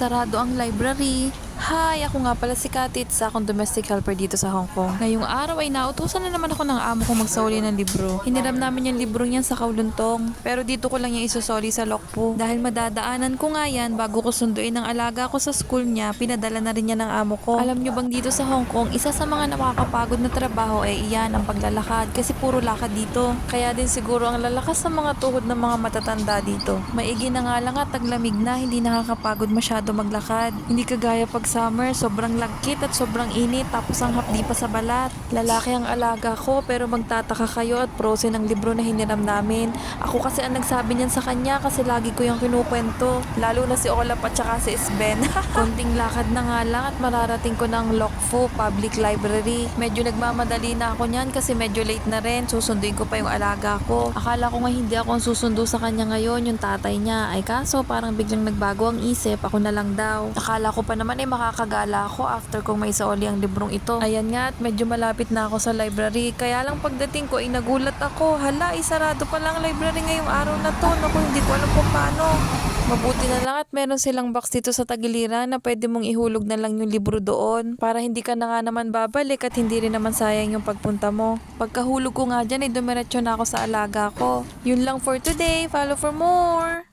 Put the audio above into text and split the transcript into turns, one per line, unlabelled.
sarado ang library. Hi, ako nga pala si Katit sa akong domestic helper dito sa Hong Kong. Ngayong araw ay nautusan na naman ako ng amo kong magsauli ng libro. Hiniram namin yung libro niyan sa Kowlontong. Pero dito ko lang yung isusoli sa Lokpo. Dahil madadaanan ko nga yan bago ko sunduin ang alaga ko sa school niya, pinadala na rin niya ng amo ko. Alam nyo bang dito sa Hong Kong, isa sa mga nakakapagod na trabaho ay iyan ang paglalakad kasi puro lakad dito. Kaya din siguro ang lalakas sa mga tuhod ng mga matatanda dito. Maigi na nga lang at taglamig na, hindi nakakapagod masyado maglakad. Hindi kagaya pag summer, sobrang lagkit at sobrang init tapos ang hapdi pa sa balat. Lalaki ang alaga ko pero magtataka kayo at prosen ang libro na hiniram namin. Ako kasi ang nagsabi niyan sa kanya kasi lagi ko yung kinukwento. Lalo na si Olap at saka si Sven. Konting lakad na nga lang at mararating ko ng Lokfo Public Library. Medyo nagmamadali na ako niyan kasi medyo late na rin. Susunduin ko pa yung alaga ko. Akala ko nga hindi ako ang susundo sa kanya ngayon, yung tatay niya. Ay kaso parang biglang nagbago ang isip, ako na lang daw. Akala ko pa naman ay makakagala ako after kong may saoli ang librong ito. Ayan nga at medyo malapit na ako sa library. Kaya lang pagdating ko ay nagulat ako. Hala, isarado pa lang ang library ngayong araw na to. Naku, hindi ko alam kung paano. Mabuti na lang at meron silang box dito sa tagiliran na pwede mong ihulog na lang yung libro doon para hindi ka na nga naman babalik at hindi rin naman sayang yung pagpunta mo. Pagkahulog ko nga dyan ay dumiretso na ako sa alaga ko. Yun lang for today. Follow for more!